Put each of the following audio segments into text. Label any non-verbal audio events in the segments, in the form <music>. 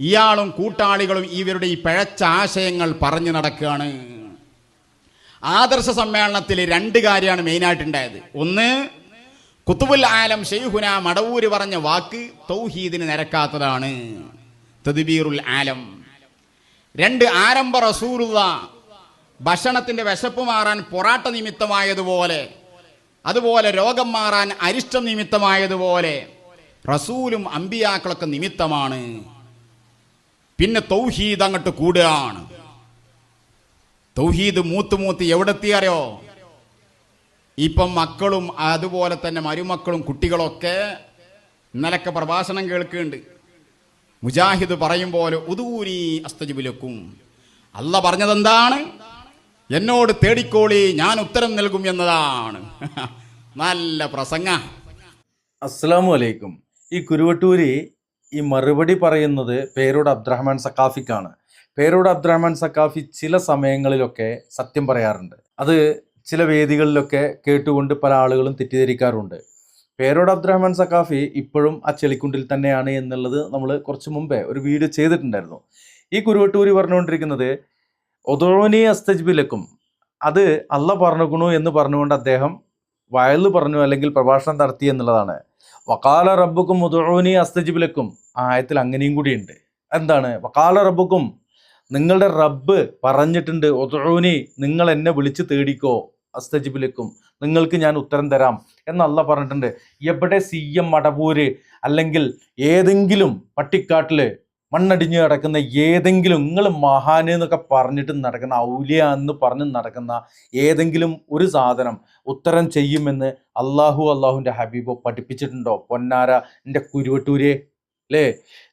ഇയാളും കൂട്ടാളികളും ഇവരുടെ ഈ പിഴച്ച ആശയങ്ങൾ പറഞ്ഞു നടക്കുകയാണ്. ആദർശ സമ്മേളനത്തിൽ രണ്ട് കാര്യമാണ് മെയിനായിട്ടുണ്ടായത്. ഒന്ന് കുത്തുബുൽ ആലം ഷെയ്ഹുന മടവൂര് പറഞ്ഞ വാക്ക് തൗഹീദിന് നിരക്കാത്തതാണ്. തദ്ബീറുൽ ആലം. രണ്ട് ആരംഭ റസൂറുള്ള ഭക്ഷണത്തിന്റെ വിശപ്പ് മാറാൻ പൊറാട്ട നിമിത്തമായതുപോലെ അതുപോലെ രോഗം മാറാൻ അരിഷ്ടം നിമിത്തമായതുപോലെ റസൂലും അമ്പിയാക്കളൊക്കെ നിമിത്തമാണ്. പിന്നെ തൗഹീദ് അങ്ങോട്ട് കൂടുകയാണ്. തൗഹീദ് മൂത്ത് മൂത്ത് എവിടെത്തിയാരോ ഇപ്പം മക്കളും അതുപോലെ തന്നെ മരുമക്കളും കുട്ടികളൊക്കെ ഇന്നലൊക്കെ പ്രഭാഷണം കേൾക്കുന്നുണ്ട്. മുജാഹിദ് പറയും പോലെ ഉദൂരി അസ്തജിബിലക്കും. അല്ല പറഞ്ഞതെന്താണ്? എന്നോട് തേടിക്കോളി ഞാൻ ഉത്തരം നൽകും എന്നതാണ്. <laughs> നല്ല പ്രസംഗ. അസ്സലാമു അലൈക്കും. ഈ കുരുവട്ടൂരി ഈ മറുപടി പറയുന്നത് പേരോട് അബ്ദുറഹ്മാൻ സക്കാഫിക്കാണ് പേരോട് അബ്ദുറഹ്മാൻ സക്കാഫി ചില സമയങ്ങളിലൊക്കെ സത്യം പറയാറുണ്ട്. അത് ചില വേദികളിലൊക്കെ കേട്ടുകൊണ്ട് പല ആളുകളും തെറ്റിദ്ധരിക്കാറുണ്ട്. പേരോട് അബ്ദുറഹ്മാൻ സക്കാഫി ഇപ്പോഴും ആ ചെളിക്കുണ്ടിൽ തന്നെയാണ് എന്നുള്ളത് നമ്മൾ കുറച്ച് മുമ്പേ ഒരു വീഡിയോ ചെയ്തിട്ടുണ്ടായിരുന്നു. ഈ കുരുവട്ടൂരി പറഞ്ഞുകൊണ്ടിരിക്കുന്നത് ഒതോനി അസ്തജ്ബിലക്കും. അത് അല്ല പറഞ്ഞുകുണു എന്ന് പറഞ്ഞുകൊണ്ട് അദ്ദേഹം വയൽ പറഞ്ഞു അല്ലെങ്കിൽ പ്രഭാഷണം നടത്തി എന്നുള്ളതാണ്. വക്കാല റബ്ബുക്കും ഉദോനി അസ്തജിബിലക്കും. ആയത്തിൽ അങ്ങനെയും കൂടിയുണ്ട്. എന്താണ്? വക്കാല റബ്ബുക്കും നിങ്ങളുടെ റബ്ബ് പറഞ്ഞിട്ടുണ്ട് ഒതോനി നിങ്ങൾ എന്നെ വിളിച്ച് തേടിക്കോ അസ്തജിബിലക്കും. നിങ്ങൾക്ക് ഞാൻ ഉത്തരം തരാം എന്നല്ല പറഞ്ഞിട്ടുണ്ട്. എവിടെ സി എം മടവൂര് അല്ലെങ്കിൽ ഏതെങ്കിലും പട്ടിക്കാട്ടിൽ മണ്ണടിഞ്ഞ് കിടക്കുന്ന ഏതെങ്കിലും നിങ്ങൾ മഹാന് എന്നൊക്കെ പറഞ്ഞിട്ട് നടക്കുന്ന ഔലിയ എന്ന് പറഞ്ഞ് നടക്കുന്ന ഏതെങ്കിലും ഒരു സാധനം ഉത്തരം ചെയ്യുമെന്ന് അള്ളാഹു അള്ളാഹുവിന്റെ ഹബീബോ പഠിപ്പിച്ചിട്ടുണ്ടോ? പൊന്നാര എന്റെ കുരുവട്ടൂരെ അല്ലേ?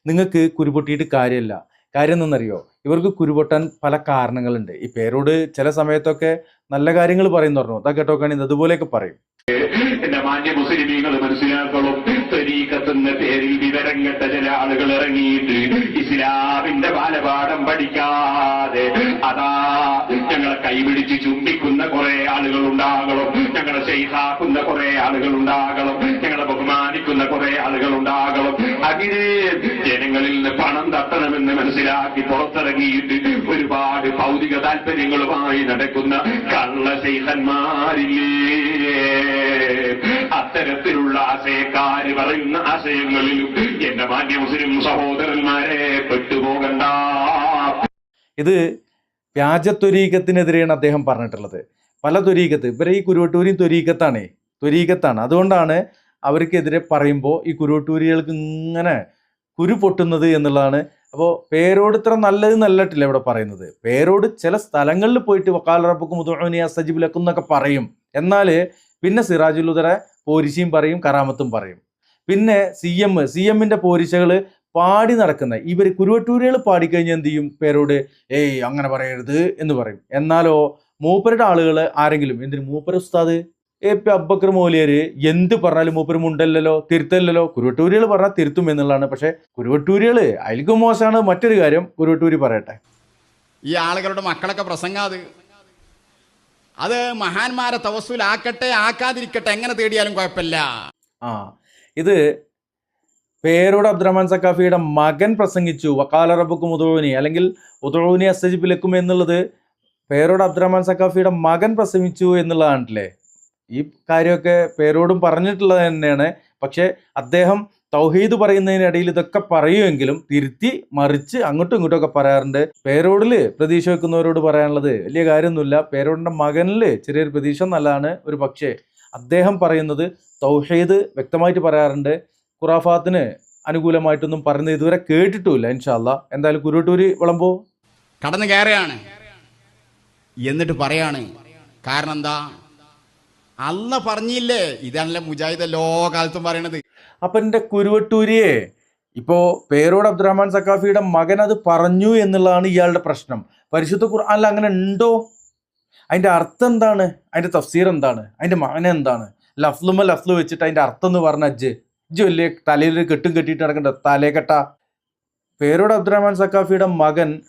നിങ്ങൾക്ക് കുരുപൊട്ടിയിട്ട് കാര്യമില്ല. കാര്യം എന്തെന്നറിയോ ഇവർക്ക് കുരുപൊട്ടാൻ പല കാരണങ്ങളുണ്ട്. ഈ പേരോട് ചില സമയത്തൊക്കെ നല്ല കാര്യങ്ങൾ പറയുന്നു പറഞ്ഞു. അതാ കേട്ടോക്കാണെങ്കിൽ അതുപോലെയൊക്കെ പറയും. എന്റെ മാന്യ മുസ്ലിമീങ്ങൾ മനസ്സിലാക്കണം. തരീക്കത്തുന്ന പേരിൽ വിവരം കെട്ട ചില ആളുകൾ ഇറങ്ങിയിട്ട് ഇസ്ലാമിന്റെ ബാലപാഠം പഠിക്കാതെ അതാ ഞങ്ങളെ കൈപിടിച്ച് ചുംബിക്കുന്ന കുറെ ആളുകൾ ഉണ്ടാകണം. ഞങ്ങളെ ചെയ്താക്കുന്ന കുറെ ആളുകൾ ഉണ്ടാകണം. ബഹുമാനിക്കുന്ന കുറെ ആളുകൾ ഉണ്ടാകണം അങ്ങനെ ജനങ്ങളിൽ നിന്ന് പണം തട്ടണമെന്ന് മനസ്സിലാക്കി പുറത്തിറങ്ങിയിട്ട് ഒരുപാട് ഭൗതിക താല്പര്യങ്ങളുമായി നടക്കുന്ന കള്ള ചെയ്തന്മാരില്ലേ അത്തരത്തിലുള്ള ആശയക്കാര് പറയുന്ന ആശയങ്ങളിലും എന്റെ മാന്യ മുസ്ലിം സഹോദരന്മാരെ പെട്ടുപോകണ്ട. ഇത് വ്യാജത്വരീകത്തിനെതിരെയാണ് അദ്ദേഹം പറഞ്ഞിട്ടുള്ളത്. പല ത്വരീകത്ത് ഇവരെ ഈ കുരുവട്ടൂരിയും ത്വരീകത്താണേ ത്വരീകത്താണ്. അതുകൊണ്ടാണ് അവർക്കെതിരെ പറയുമ്പോൾ ഈ കുരുവട്ടൂരികൾക്ക് ഇങ്ങനെ കുരു പൊട്ടുന്നത് എന്നുള്ളതാണ്. അപ്പോൾ പേരോട് ഇത്ര നല്ലത് നല്ലട്ടില്ല ഇവിടെ പറയുന്നത്. പേരോട് ചില സ്ഥലങ്ങളിൽ പോയിട്ട് വക്കാൽ റബ്ബുക്ക് മുതുനിയ സജിബിലക്കും എന്നൊക്കെ പറയും. എന്നാൽ പിന്നെ സിറാജുലുദറെ പോരിശയും പറയും കറാമത്തും പറയും. പിന്നെ സി എം സി എമ്മിന്റെ പോരിശകൾ പാടി നടക്കുന്ന ഇവർ കുരുവട്ടൂരികൾ പാടിക്കഴിഞ്ഞാൽ എന്ത് ചെയ്യും? പേരോട് ഏയ് അങ്ങനെ പറയരുത് എന്ന് പറയും. എന്നാലോ മൂപ്പരുടെ ആളുകൾ ആരെങ്കിലും എന്തിനു മൂപ്പര ഉസ്താദ്? എ പി അബ്ബക്കർ മൗലിയര് എന്ത് പറഞ്ഞാലും മൂപ്പര് മുണ്ടല്ലല്ലോ തിരുത്തല്ലല്ലോ? കുരുവട്ടൂരികൾ പറഞ്ഞാൽ തിരുത്തും എന്നുള്ളതാണ്. പക്ഷേ കുരുവട്ടൂരികൾ അതിലേക്കും മോശമാണ്. മറ്റൊരു കാര്യം കുരുവട്ടൂരി പറയട്ടെ. ഈ ആളുകളുടെ മക്കളൊക്കെ പ്രസംഗം അത്. അത് മഹാന്മാരെ തവസൂലാക്കട്ടെ ആക്കാതിരിക്കട്ടെ എങ്ങനെ തേടിയാലും കുഴപ്പമില്ല. ആ ഇത് പേരോട് അബ്ദുറഹ്മാൻ സക്കാഫിയുടെ മകൻ പ്രസംഗിച്ചു. വക്കാല റബ്ബുക്ക് ഉദോനി അല്ലെങ്കിൽ ഉദോനി അസജിപ്പിലെക്കും എന്നുള്ളത് പേരോട് അബ്ദുറഹ്മാൻ സക്കാഫിയുടെ മകൻ പ്രസംഗിച്ചു എന്നുള്ളതാണല്ലേ? ഈ കാര്യമൊക്കെ പേരോടും പറഞ്ഞിട്ടുള്ളത് തന്നെയാണ്. പക്ഷേ അദ്ദേഹം തൗഹീദ് പറയുന്നതിനിടയിൽ ഇതൊക്കെ പറയുമെങ്കിലും തിരുത്തി മറിച്ച് അങ്ങോട്ടും ഇങ്ങോട്ടും ഒക്കെ പറയാറുണ്ട്. പേരോടിൽ പ്രതീക്ഷ വെക്കുന്നവരോട് പറയാനുള്ളത് വലിയ കാര്യമൊന്നുമില്ല. പേരോടിന്റെ മകനിൽ ചെറിയൊരു പ്രതീക്ഷ നല്ലതാണ്. ഒരു പക്ഷേ അദ്ദേഹം പറയുന്നത് തൗഹീദ് വ്യക്തമായിട്ട് പറയാറുണ്ട്. ഖുറാഫാത്തിന് അനുകൂലമായിട്ടൊന്നും പറയുന്നത് ഇതുവരെ കേട്ടിട്ടുമില്ല ഇൻഷാല്ല എന്തായാലും കുരുട്ടൂര് വിളമ്പോ? കടന്നു കയറുകയാണ്. എന്നിട്ട് പറയാണ് കാരണം എന്താ? അല്ല പറഞ്ഞില്ലേ? ഇതാണല്ലേ മുജാഹിദ് ലോകാലത്തും കാലത്തും പറയണത്. അപ്പൊ എന്റെ കുരുവട്ടൂരിയെ ഇപ്പോ പേരോട് അബ്ദുറഹ്മാൻ സക്കാഫിയുടെ മകൻ അത് പറഞ്ഞു എന്നുള്ളതാണ് ഇയാളുടെ പ്രശ്നം. പരിശുദ്ധ ഖുർആാനിൽ അങ്ങനെ ഉണ്ടോ? അതിന്റെ അർത്ഥം എന്താണ്? അതിന്റെ തഫ്സീർ എന്താണ്? അതിന്റെ മകന എന്താണ്? ലഫ്ലുമ ലഫ്ലു വെച്ചിട്ട് അതിന്റെ അർത്ഥം എന്ന് പറഞ്ഞ അജ്ജ്. ഇജ്ജ് വലിയ തലയിൽ കെട്ടും കെട്ടിയിട്ട് നടക്കണ്ട തലേക്കെട്ട പേരോട് അബ്ദുറഹ്മാൻ സക്കാഫിയുടെ മകൻ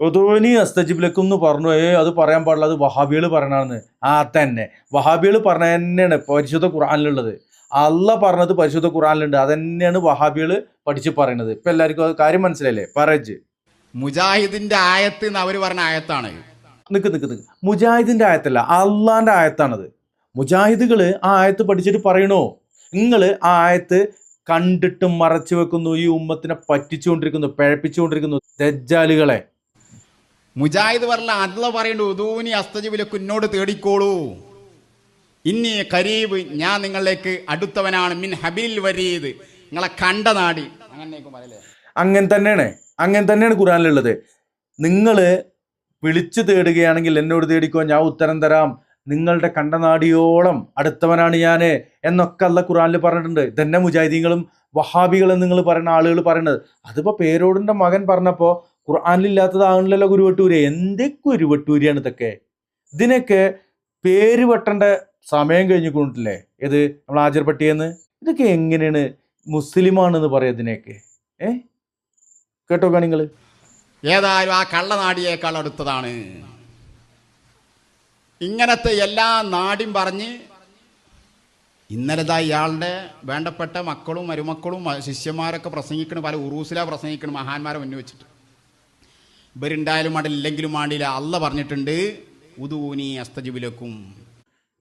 ഒതോനി അസ്തജിബിലക്കും എന്ന് പറഞ്ഞു ഏ അത് പറയാൻ പാടില്ല അത് വഹാബികൾ പറയണമെന്ന് ആ തന്നെ വഹാബികൾ പറഞ്ഞ തന്നെയാണ് പരിശുദ്ധ ഖുറാനിലുള്ളത് അല്ല പറഞ്ഞത് പരിശുദ്ധ ഖുറാനിലുണ്ട് അതന്നെയാണ് വഹാബികൾ പഠിച്ച് പറയുന്നത് ഇപ്പൊ എല്ലാവർക്കും അത് കാര്യം മനസ്സിലായില്ലേ? പറജ് മുജാഹിദിന്റെ ആയത്ത് എന്ന് അവർ പറഞ്ഞ ആയത്താണ്. നിക്ക് നിക്ക് നിക്ക്. മുജാഹിദിന്റെ ആയത്തല്ല അള്ളാന്റെ ആയത്താണത്. മുജാഹിദുകൾ ആ ആയത്ത് പഠിച്ചിട്ട് പറയണോ? നിങ്ങൾ ആ ആയത്ത് കണ്ടിട്ട് മറച്ചു വെക്കുന്നു ഈ ഉമ്മത്തിനെ പറ്റിച്ചുകൊണ്ടിരിക്കുന്നു പിഴപ്പിച്ചുകൊണ്ടിരിക്കുന്നു ദജ്ജാലുകളെ. മുജാഹിദ് പറഞ്ഞ അല്ല പറയുന്നത് ഉദൂനി അസ്തജിബിലേക്ക് എന്നോട് തേടിക്കോളൂ. ഇനി കരീബ് ഞാൻ നിങ്ങളിലേക്ക് അടുത്തവനാണ്. മിൻ ഹബിൽ വരീത് നിങ്ങളെ കണ്ട നാടി. അങ്ങനെ തന്നെയാണ്. അങ്ങനെ തന്നെയാണ് ഖുറാനിലുള്ളത് നിങ്ങൾ വിളിച്ചു തേടുകയാണെങ്കിൽ എന്നോട് തേടിക്കോ ഞാൻ ഉത്തരം തരാം. നിങ്ങളുടെ കണ്ടനാടിയോളം അടുത്തവനാണ് ഞാൻ എന്നൊക്കെ അല്ല ഖുറാനിൽ പറഞ്ഞിട്ടുണ്ട്. ഇതന്നെ മുജാഹിദീങ്ങളും വഹാബികളും നിങ്ങൾ പറയുന്ന ആളുകൾ പറയുന്നത്. അതിപ്പോൾ പേരോടിന്റെ മകൻ പറഞ്ഞപ്പോ ഖുർആാനിലില്ലാത്തതാണല്ലോ ഗുരുവട്ടൂര് എന്തേ ഗുരുവട്ടൂരിയാണ് ഇതൊക്കെ? ഇതിനൊക്കെ പേര് വെട്ടേണ്ട സമയം കഴിഞ്ഞുകൊണ്ടില്ലേ ഏത് നമ്മൾ ആചർ പട്ടിയെന്ന് ഇതൊക്കെ എങ്ങനെയാണ് മുസ്ലിമാണെന്ന് പറയാം ഇതിനെയൊക്കെ ഏ? കേട്ടോക്കാ നിങ്ങൾ ഏതായാലും ആ കള്ളനാടിയേക്കാൾ അടുത്തതാണ്. ഇങ്ങനത്തെ എല്ലാ നാടിയും പറഞ്ഞ് ഇന്നലെതാ ഇയാളുടെ വേണ്ടപ്പെട്ട മക്കളും മരുമക്കളും ശിഷ്യന്മാരൊക്കെ പ്രസംഗിക്കണം പല ഉറൂസിലാണ് പ്രസംഗിക്കണം മഹാന്മാരെ മുന്നിൽ വെച്ചിട്ട്. ഇവരുണ്ടായാലും മടില്ലെങ്കിലും ആടില്ല. അല്ല പറഞ്ഞിട്ടുണ്ട് ഉദൂനി അസ്തജിബിലക്കും.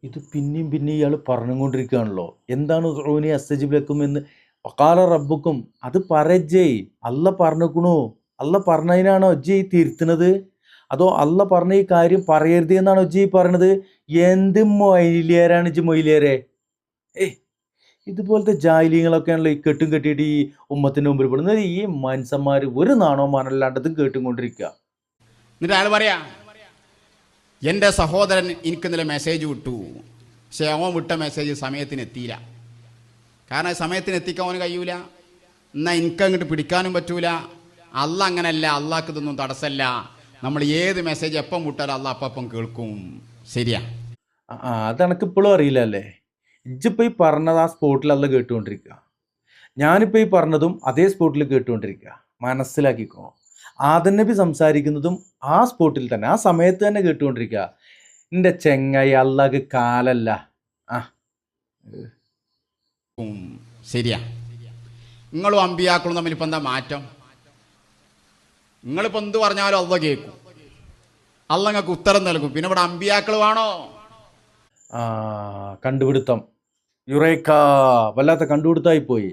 ഇത് പിന്നെയും പിന്നെ ഇയാൾ പറഞ്ഞുകൊണ്ടിരിക്കുകയാണല്ലോ. എന്താണ് ഉദൂനി അസ്തജിബിലക്കും എന്ന്? ഒക്കാല റബ്ബുക്കും അത് പറജയ് അല്ല പറഞ്ഞേക്കണു. അല്ല പറഞ്ഞതിനാണോ അജ്ജി തിരുത്തുന്നത്? അതോ അല്ല പറഞ്ഞ ഈ കാര്യം പറയരുത് എന്നാണ് അജ്ജി പറയണത്? എന്ത് മൊയിലിയരാണ് ഇജ്ജ് മൊയിലിയരെ? ഏയ് ഇതുപോലത്തെ ജാലിങ്ങളൊക്കെയാണല്ലോ ഈ കെട്ടും കെട്ടിയിട്ട് ഈ ഉമ്മത്തിന്റെ മുമ്പിൽ പെടുന്നത്. ഈ മനുഷ്യന്മാർ ഒരു നാണോ മാനല്ലാണ്ടതും കേട്ടും കൊണ്ടിരിക്കുക എന്നിട്ട് ആൾ പറയാ എന്റെ സഹോദരൻ എനിക്ക് ഇന്നലെ മെസ്സേജ് വിട്ടു. പക്ഷേ അവൻ വിട്ട മെസ്സേജ് സമയത്തിന് എത്തിയില്ല. കാരണം സമയത്തിന് എത്തിക്കാൻ അവന് കഴിയൂല. എന്നാൽ എനിക്ക് അങ്ങോട്ട് പിടിക്കാനും പറ്റൂല. അല്ല അങ്ങനല്ല അള്ളാഹ്ക്ക് ഇതൊന്നും തടസ്സല്ല. നമ്മൾ ഏത് മെസ്സേജ് എപ്പം വിട്ടാലും അല്ല അപ്പം കേൾക്കും. ശരിയാ. ആ ആ, അതെനക്ക് ഇപ്പോഴും അറിയില്ല അല്ലേ? ഇജ്ജിപ്പോൾ ഈ പറഞ്ഞത് ആ സ്പോട്ടിൽ അല്ല കേട്ടുകൊണ്ടിരിക്കുക. ഞാനിപ്പോൾ ഈ പറഞ്ഞതും അതേ സ്പോട്ടിൽ കേട്ടുകൊണ്ടിരിക്കുക. മനസ്സിലാക്കിക്കോ. ആദൻ നബി സംസാരിക്കുന്നതും ആ സ്പോട്ടിൽ തന്നെ ആ സമയത്ത് തന്നെ കേട്ടുകൊണ്ടിരിക്കുക. എന്റെ ചെങ്ങായി അല്ലാക്ക് കാലല്ല. ആ. ശരിയാ. നിങ്ങളും അമ്പിയാക്കളും തമ്മിൽ ഇപ്പം എന്താ മാറ്റം? നിങ്ങളിപ്പോൾ എന്ത് പറഞ്ഞാലും അല്ല കേൾക്കും. അല്ല നിങ്ങൾക്ക് ഉത്തരം നൽകും. പിന്നെ ഇവിടെ അമ്പിയാക്കൾ വേണോ? ആ കണ്ടുപിടുത്തം. യുറേക്ക വല്ലാത്ത കണ്ടുപിടുത്തായി പോയി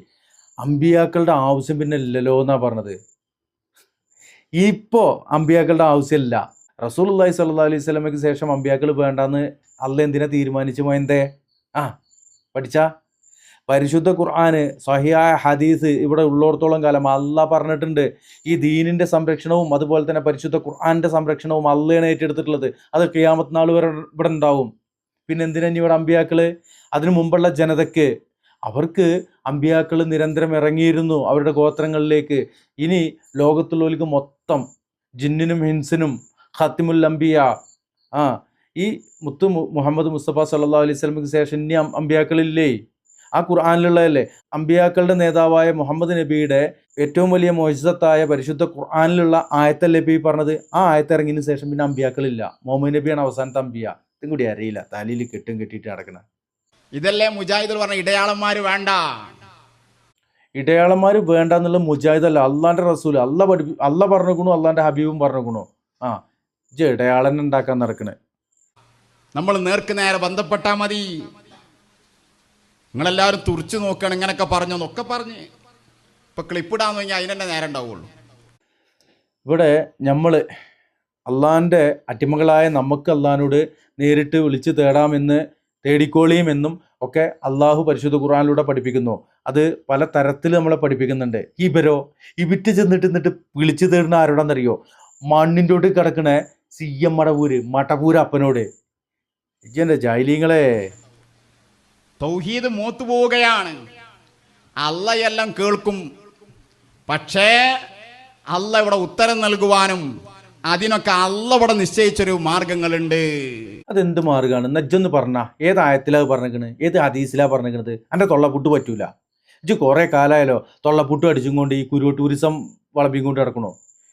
അമ്പിയാക്കളുടെ ആവശ്യം പിന്നെ ഇല്ലല്ലോ എന്നാ പറഞ്ഞത്. ഇപ്പോ അമ്പിയാക്കളുടെ ആവശ്യമില്ല. റസൂൽ അള്ളഹി സല്ലാ അലൈഹി സ്വലമയ്ക്ക് ശേഷം അമ്പിയാക്കൾ വേണ്ടെന്ന് അല്ല എന്തിനാ തീരുമാനിച്ചു മോയന്തേ ആ പഠിച്ച. പരിശുദ്ധ ഖുർആന് സഹിയായ ഹദീസ് ഇവിടെ ഉള്ളോടത്തോളം കാലം അല്ല പറഞ്ഞിട്ടുണ്ട്. ഈ ദീനിന്റെ സംരക്ഷണവും അതുപോലെ തന്നെ പരിശുദ്ധ ഖുർആന്റെ സംരക്ഷണവും അല്ലയാണ് ഏറ്റെടുത്തിട്ടുള്ളത്. അത് കിയാമത്ത് നാൾ വരെ ഇവിടെ ഉണ്ടാവും. പിന്നെ എന്തിനാണ് ഇവിടെ അമ്പിയാക്കൾ അതിനു മുമ്പുള്ള ജനതയ്ക്ക് അവർക്ക് അമ്പിയാക്കൾ നിരന്തരം ഇറങ്ങിയിരുന്നു അവരുടെ ഗോത്രങ്ങളിലേക്ക്. ഇനി ലോകത്തുള്ളവർക്ക് മൊത്തം ജിന്നിനും ഹിൻസിനും ഖത്തിമുൽ അംബിയ ആ ഈ മുത്തു മുഹമ്മദ് മുസ്തഫ സല്ലാ അലൈഹി സ്വലമിക്ക് ശേഷം ഇനി അമ്പിയാക്കളില്ലേ? ആ ഖുർആാനിലുള്ളതല്ലേ? അമ്പിയാക്കളുടെ നേതാവായ മുഹമ്മദ് നബിയുടെ ഏറ്റവും വലിയ മോജിതത്തായ പരിശുദ്ധ ഖുർആാനിലുള്ള ആയത്തല്ലേ ഈ പറഞ്ഞത്? ആ ആയത്ത് ഇറങ്ങിയതിന് ശേഷം പിന്നെ അമ്പിയാക്കളില്ല. മുഹമ്മദ് നബിയാണ് അവസാനത്തെ അമ്പിയ. ഇതും കൂടി അറിയില്ല. തലയിൽ കെട്ടും കെട്ടിയിട്ട് നടക്കണ. ഇതല്ലേ മുജാഹിദ് പറഞ്ഞ ഇടയാളന്മാർ വേണ്ട. ഇടയാളന്മാർ വേണ്ട എന്നുള്ള മുജാഹിദ് അല്ല അള്ളാന്റെ റസൂൽ അല്ല പഠിപ്പി അല്ല പറഞ്ഞേക്കണു അള്ളാന്റെ ഹബീബും പറഞ്ഞേക്കണു ആ ഇജ്ജ് ഇടയാളനെ ഉണ്ടാക്കാൻ നടക്കണേ. നമ്മൾ നേർക്ക് നേരെ ബന്ധപ്പെട്ടാൽ മതി. നിങ്ങളെല്ലാവരും തുറച്ചു നോക്കണം ഇങ്ങനൊക്കെ പറഞ്ഞു എന്നൊക്കെ പറഞ്ഞ്. ഇപ്പൊ ക്ലിപ്പിടാന്ന് കഴിഞ്ഞാൽ അതിനെന്നെ നേരം ഉണ്ടാവുള്ളൂ. ഇവിടെ നമ്മൾ അള്ളാന്റെ അടിമകളായ നമുക്ക് അള്ളഹാനോട് നേരിട്ട് വിളിച്ച് തേടാമെന്ന് തേടിക്കോളിയും എന്നും ഒക്കെ അള്ളാഹു പരിശുദ്ധ ഖുറാനിലൂടെ പഠിപ്പിക്കുന്നു. അത് പല തരത്തിൽ നമ്മളെ പഠിപ്പിക്കുന്നുണ്ട്. ഇവരോ ഇവിറ്റ് ചെന്നിട്ട് നിന്നിട്ട് വിളിച്ചു തേടുന്ന ആരോടാന്നറിയോ? മണ്ണിന്റെ ഒട്ട് കിടക്കണ സി എം മടവൂര് മടവൂര് അപ്പനോട്. ഇജ്ജന്റെ ജൈലീങ്ങളെ തൗഹീദ് മൂത്തു പോവുകയാണ്. അള്ളയെല്ലാം കേൾക്കും. പക്ഷേ അല്ല ഇവിടെ ഉത്തരം നൽകുവാനും അതിനൊക്കെ അള്ളവിടെ നിശ്ചയിച്ചൊരു മാർഗങ്ങളുണ്ട്. അതെന്ത് മാർഗമാണ് നജ്ജെന്ന് പറഞ്ഞ ഏത് ആയത്തിലാ പറഞ്ഞിരിക്കണ് ഏത് ഹദീസിലാ പറഞ്ഞിരിക്കണത് എന്റെ തൊള്ളപ്പുട്ട് പറ്റൂല. ഇജ് കുറേ കാലമായാലോ തൊള്ളപ്പുട്ട് അടിച്ചും കൊണ്ട് ഈ കുരുവ ടൂറിസം വളമ്പിയും കൊണ്ട്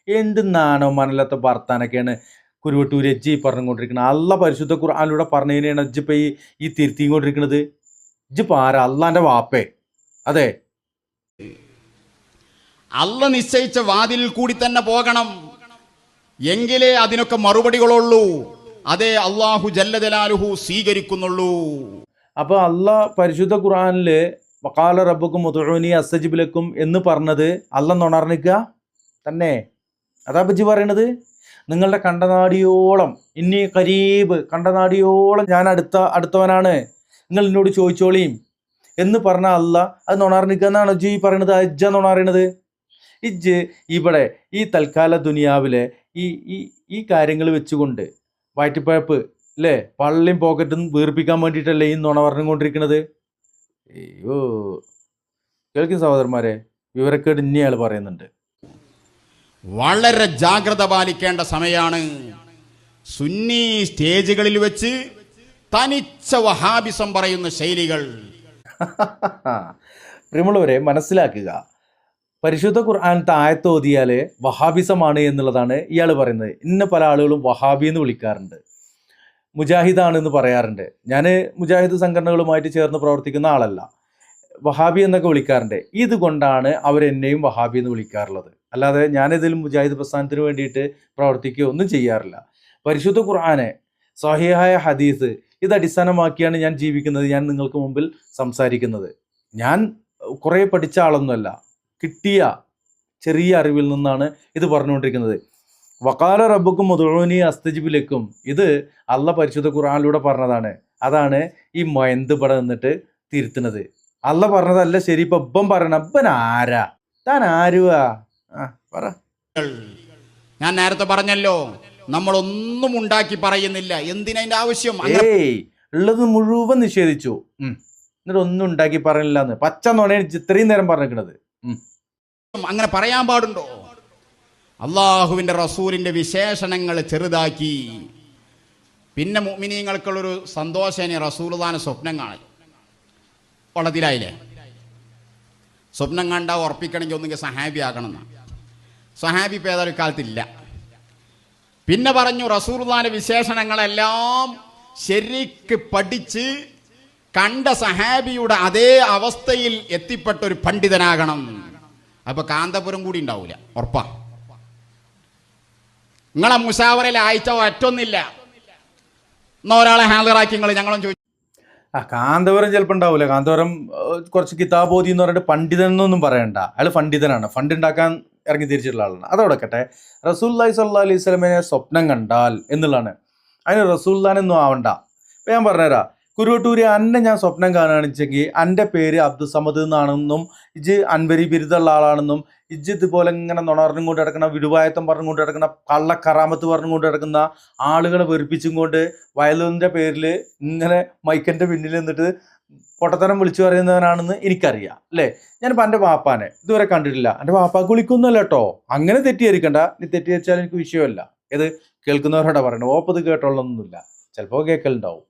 എന്ത് നാണോ മനലത്തെ വർത്താനൊക്കെയാണ് കുരുവട്ടൂർ എജ്ജി പറഞ്ഞുകൊണ്ടിരിക്കുന്നത് അല്ല പരിശുദ്ധ ഖുർആാനിലൂടെ പറഞ്ഞതിനാണ് ഇജ്ജിപ്പോൾ ഈ ഈ തിരുത്തിയും കൊണ്ടിരിക്കുന്നത് ഇജ്ജ് പാര അള്ളാന്റെ വാപ്പേ. അതെ. അല്ല നിശ്ചയിച്ച വാതിലിൽ കൂടി തന്നെ പോകണം. എങ്കിലേ അതിനൊക്കെ മറുപടികളുള്ളൂ. അതേ അള്ളാഹു ജല്ലജലാലുഹു സ്വീകരിക്കുന്നുള്ളൂ. അപ്പൊ അള്ളാഹ് പരിശുദ്ധ ഖുർആനിൽ വക്കാല റബ്ബക്കും മുതുനി അസജിബിലക്കും എന്ന് പറഞ്ഞത് അല്ല നുണർന്നിക്കുക തന്നെ. അതാ ബജി പറയണത്. നിങ്ങളുടെ കണ്ടനാടിയോളം ഇനി കരീബ് കണ്ടനാടിയോളം ഞാൻ അടുത്ത അടുത്തവനാണ്. നിങ്ങൾ എന്നോട് ചോദിച്ചോളിയും എന്ന് പറഞ്ഞ അല്ല അത് നുണർന്നിക്കുക എന്നാണ് ജി പറയണത്. അജ്ജ നുണറിയണത് ഇജ്ജ് ഇവിടെ ഈ തൽക്കാല ദുനിയാവിലെ ഈ ഈ ഈ കാര്യങ്ങൾ വെച്ചുകൊണ്ട് വയറ്റിപ്പഴപ്പ് അല്ലേ പള്ളിയും പോക്കറ്റും വീർപ്പിക്കാൻ വേണ്ടിയിട്ടല്ലേ ഈ നുണ പറഞ്ഞുകൊണ്ടിരിക്കുന്നത്? അയ്യോ. കേൾക്കും സഹോദരന്മാരെ വിവരക്കേട് ഇനിയാൾ പറയുന്നുണ്ട്. വളരെ ജാഗ്രത പാലിക്കേണ്ട സമയമാണ് സുന്നി സ്റ്റേജുകളിൽ വെച്ച് തനിച്ച വഹാബിസം പറയുന്ന ശൈലികൾ. <laughs> പ്രിയമുള്ളവരെ മനസ്സിലാക്കുക. പരിശുദ്ധ ഖുർആൻ താഴത്ത് ഓതിയാൽ വഹാബിസമാണ് എന്നുള്ളതാണ് ഇയാൾ പറയുന്നത്. ഇന്ന പല ആളുകളും വഹാബി എന്ന് വിളിക്കാറുണ്ട്. മുജാഹിദാണ് എന്ന് പറയാറുണ്ട്. ഞാൻ മുജാഹിദ് സംഘടനകളുമായിട്ട് ചേർന്ന് പ്രവർത്തിക്കുന്ന ആളല്ല. വഹാബി എന്നൊക്കെ വിളിക്കാറുണ്ട്. ഇതുകൊണ്ടാണ് അവരെന്നെയും വഹാബി എന്ന് വിളിക്കാറുള്ളത്. അല്ലാതെ ഞാനിതിൽ മുജാഹിദ് പ്രസ്ഥാനത്തിന് വേണ്ടിയിട്ട് പ്രവർത്തിക്കുകയോ ഒന്നും ചെയ്യാറില്ല. പരിശുദ്ധ ഖുർആനെ സഹിഹായ ഹദീസ് ഇത് അടിസ്ഥാനമാക്കിയാണ് ഞാൻ ജീവിക്കുന്നത് ഞാൻ നിങ്ങൾക്ക് മുമ്പിൽ സംസാരിക്കുന്നത്. ഞാൻ കുറേ പഠിച്ച ആളൊന്നുമല്ല. കിട്ടിയ ചെറിയ അറിവിൽ നിന്നാണ് ഇത് പറഞ്ഞുകൊണ്ടിരിക്കുന്നത്. വക്കാല റബ്ബുക്കും മുതുഴോനി അസ്തജിബിലേക്കും ഇത് അല്ല പരിശുദ്ധ ഖുറാനിലൂടെ പറഞ്ഞതാണ്. അതാണ് ഈ മയന്ത് പട നിന്നിട്ട് തിരുത്തുന്നത്. അല്ല പറഞ്ഞതല്ല ശരി ഇപ്പൊ ഇപ്പം പറയണം ഇപ്പൻ ആരാ? താൻ ആരുവാ? ആ പറ. ഞാൻ നേരത്തെ പറഞ്ഞല്ലോ നമ്മളൊന്നും ഉണ്ടാക്കി പറയുന്നില്ല. എന്തിനതിന്റെ ആവശ്യം? ഏയ് ഉള്ളത് മുഴുവൻ നിഷേധിച്ചു. എന്നിട്ട് ഒന്നും ഉണ്ടാക്കി പറയുന്നില്ല എന്ന് പച്ച നോണയാണ് ഇത്രയും നേരം പറഞ്ഞിരിക്കണത്. അങ്ങനെ പറയാൻ പാടുണ്ടോ? അള്ളാഹുവിന്റെ റസൂലിന്റെ വിശേഷണങ്ങൾ ചെറുതാക്കി. പിന്നെ മുമിനീങ്ങൾക്കുള്ളൊരു സന്തോഷേനെ റസൂലുദാന സ്വപ്നം കാണൽ വളത്തിലായില്ലേ സ്വപ്നം കണ്ടാൽ ഉറപ്പിക്കണമെങ്കിൽ ഒന്നുകിൽ സഹാബി ആക്കണം സഹാബി പേതൊരു കാലത്തില്ല പിന്നെ പറഞ്ഞു റസൂർദാന വിശേഷണങ്ങളെല്ലാം ശരിക്ക് പഠിച്ച് കണ്ട സഹാബിയുടെ അതേ അവസ്ഥയിൽ എത്തിപ്പെട്ട ഒരു പണ്ഡിതനാകണം. അപ്പൊ കാന്തപുരം കൂടി ഉണ്ടാവില്ല ഉറപ്പാ. നിങ്ങളെ മുസാവറയിൽ ആഴ്ച ഒറ്റൊന്നില്ല. ഒരാളെ ഹാജറാക്കി നിങ്ങൾ ഞങ്ങളും ചോദിച്ചു ആ കാന്തപുരം ചിലപ്പോൾ ഉണ്ടാവില്ല കാന്തപുരം കുറച്ച് കിതാബോധി എന്ന് പറഞ്ഞിട്ട് പണ്ഡിതൻ എന്നൊന്നും പറയണ്ട. അയാൾ പണ്ഡിതനാണ്. ഫണ്ട് ഉണ്ടാക്കാൻ ഇറങ്ങി തിരിച്ചിട്ടുള്ള ആളാണ്. അതവിടെ കട്ടെ റസൂല്ലായി സല്ലാ അലൈഹി സ്വലമിനെ സ്വപ്നം കണ്ടാൽ എന്നുള്ളതാണ്. അതിന് റസൂല്ലാനൊന്നും ആവണ്ട. ഇപ്പൊ ഞാൻ പറഞ്ഞുതരാം. കുരുവട്ടൂര് അന്നെ ഞാൻ സ്വപ്നം കാണുകയാണെന്നുവെച്ചെങ്കിൽ എന്റെ പേര് അബ്ദുസമദ് എന്നാണെന്നും ഇജ് അൻവരി ബിരുദമുള്ള ആളാണെന്നും ഇജ് ഇതുപോലെ ഇങ്ങനെ നുണർന്നും കൊണ്ട് കിടക്കുന്ന വിടുവായത്തം പറഞ്ഞുകൊണ്ട് കിടക്കുന്ന കള്ളക്കറാമത്ത് പറഞ്ഞുകൊണ്ട് കിടക്കുന്ന ആളുകളെ വെറുപ്പിച്ചും കൊണ്ട് വയലൂരിന്റെ പേരിൽ ഇങ്ങനെ മൈക്കന്റെ പിന്നിൽ നിന്നിട്ട് പൊട്ടത്തരം വിളിച്ചു പറയുന്നവനാണെന്ന് എനിക്കറിയാം അല്ലേ? ഞാനിപ്പോൾ എന്റെ പാപ്പാനെ ഇതുവരെ കണ്ടിട്ടില്ല. എന്റെ പാപ്പാക്ക് വിളിക്കൊന്നുമല്ല കേട്ടോ. അങ്ങനെ തെറ്റിദ്ധരിക്കണ്ട. നീ തെറ്റിദ്ധരിച്ചാൽ എനിക്ക് വിഷയമല്ല. ഇത് കേൾക്കുന്നവരോടാണ് പറയണത് ഓപ്പത് കേട്ടോളൊന്നുമില്ല ചിലപ്പോൾ കേൾക്കലുണ്ടാവും.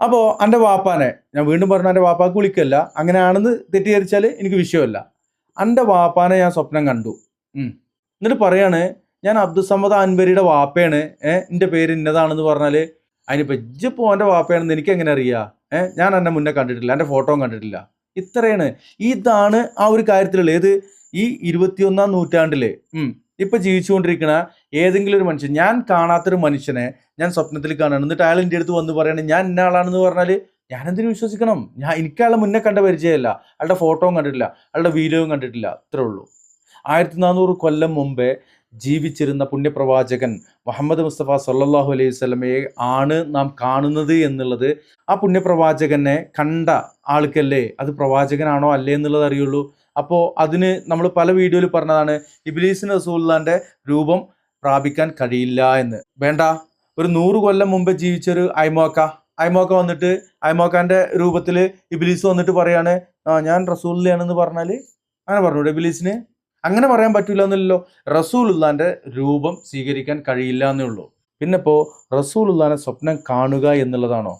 അപ്പോൾ എന്റെ വാപ്പാനെ ഞാൻ വീണ്ടും പറഞ്ഞു എന്റെ വാപ്പാക്ക് വിളിക്കല്ല. അങ്ങനെയാണെന്ന് തെറ്റിദ്ധരിച്ചാൽ എനിക്ക് വിഷയമല്ല. എന്റെ വാപ്പാനെ ഞാൻ സ്വപ്നം കണ്ടു. എന്നിട്ട് പറയാണ് ഞാൻ അബ്ദുസമ്മദ് അൻവരിയുടെ വാപ്പയാണ്. ഏഹ് എന്റെ പേര് ഇന്നതാണെന്ന് പറഞ്ഞാൽ അതിനിപ്പോൾ ഇജ്ജിപ്പോൾ എന്റെ വാപ്പയാണെന്ന് എനിക്ക് എങ്ങനെ അറിയാം? ഏഹ് ഞാൻ എന്നെ മുന്നേ കണ്ടിട്ടില്ല എന്റെ ഫോട്ടോ കണ്ടിട്ടില്ല. ഇത്രയാണ്. ഇതാണ് ആ ഒരു കാര്യത്തിലുള്ള ഏത് ഈ ഇരുപത്തിയൊന്നാം നൂറ്റാണ്ടിൽ ഉം ഇപ്പൊ ജീവിച്ചുകൊണ്ടിരിക്കുന്ന ഏതെങ്കിലും ഒരു മനുഷ്യൻ ഞാൻ കാണാത്തൊരു മനുഷ്യനെ ഞാൻ സ്വപ്നത്തിൽ കാണണം എന്നിട്ട് അയാൾ എന്റെ അടുത്ത് വന്ന് പറയണേ ഞാൻ ഇന്ന ആളാണെന്ന് പറഞ്ഞാൽ ഞാൻ എന്തിനു വിശ്വസിക്കണം? ഞാൻ എനിക്ക് അയാളെ മുന്നേ കണ്ട പരിചയമല്ല. അയാളുടെ ഫോട്ടോയും കണ്ടിട്ടില്ല. അയാളുടെ വീഡിയോയും കണ്ടിട്ടില്ല. അത്രേ ഉള്ളൂ. ആയിരത്തി നാനൂറ് കൊല്ലം മുമ്പേ ജീവിച്ചിരുന്ന പുണ്യപ്രവാചകൻ മുഹമ്മദ് മുസ്തഫ സല്ലാഹു അലൈഹി സ്വലമയെ ആണ് നാം കാണുന്നത് എന്നുള്ളത് ആ പുണ്യപ്രവാചകനെ കണ്ട ആൾക്കല്ലേ? അത് പ്രവാചകനാണോ അല്ലേ എന്നുള്ളത് അറിയുള്ളൂ. അപ്പോൾ അതിന് നമ്മൾ പല വീഡിയോയിൽ പറഞ്ഞതാണ് ഇബിലീസിന് റസൂല്ലാന്റെ രൂപം പ്രാപിക്കാൻ കഴിയില്ല എന്ന്. വേണ്ട. ഒരു നൂറ് കൊല്ലം മുമ്പ് ജീവിച്ചൊരു അയ്മോക്ക അയ്മോക്ക വന്നിട്ട് അയ്മോക്കാന്റെ രൂപത്തിൽ ഇബിലീസ് വന്നിട്ട് പറയാണ് ആ ഞാൻ റസൂലിയാണെന്ന് പറഞ്ഞാൽ അങ്ങനെ പറഞ്ഞു ഇബിലീസിന്. അങ്ങനെ പറയാൻ പറ്റില്ല എന്നല്ലോ റസൂലുല്ലാന്റെ രൂപം സ്വീകരിക്കാൻ കഴിയില്ല എന്നേ ഉള്ളൂ പിന്നെ ഇപ്പോൾ റസൂലുല്ലാനെ സ്വപ്നം കാണുക എന്നുള്ളതാണോ?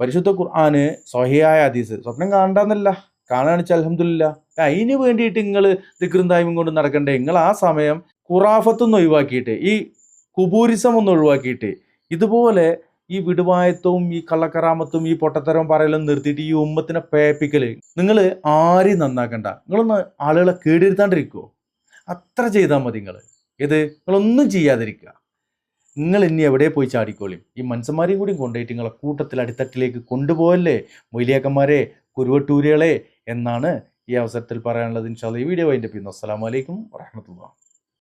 പരിശുദ്ധ ഖുർആാന് സ്വഹിയായ ഹദീസ്. സ്വപ്നം കാണണ്ടെന്നല്ല കാണുകയാണെന്ന് അലഹമില്ല അതിന് വേണ്ടിയിട്ട് നിങ്ങൾ ദിക്റും കൊണ്ട് നടക്കണ്ടേ? നിങ്ങൾ ആ സമയം ഖുറാഫത്തൊന്ന് ഒഴിവാക്കിയിട്ട് ഈ കുബൂരിസം ഒന്ന് ഒഴിവാക്കിയിട്ട് ഇതുപോലെ ഈ വിടുവായത്വവും ഈ കള്ളക്കറാമത്തും ഈ പൊട്ടത്തരവും പറയലും നിർത്തിയിട്ട് ഈ ഉമ്മത്തിനെ പേപ്പിക്കൽ നിങ്ങൾ ആരെയും നന്നാക്കണ്ട. നിങ്ങളൊന്ന് ആളുകളെ കേടിരുത്താണ്ടിരിക്കുമോ അത്ര ചെയ്താൽ മതി നിങ്ങൾ ഇത് നിങ്ങളൊന്നും ചെയ്യാതിരിക്കുക നിങ്ങൾ ഇനി എവിടെ പോയി ചാടിക്കോളിയും ഈ മനുഷ്യന്മാരെയും കൂടി കൊണ്ടുപോയിട്ട് നിങ്ങളെ കൂട്ടത്തിൽ അടിത്തട്ടിലേക്ക് കൊണ്ടുപോകല്ലേ? മൊയ്ലിയാക്കന്മാരെ കുരുവട്ടൂരികളെ എന്നാണ് ഈ അവസരത്തിൽ പറയാനുള്ളത് ഇൻഷാല്ല ഈ വീഡിയോ അതിന്റെ പിന്നെ അസ്സാം വലൈക്കും വറഹമത്തുള്ള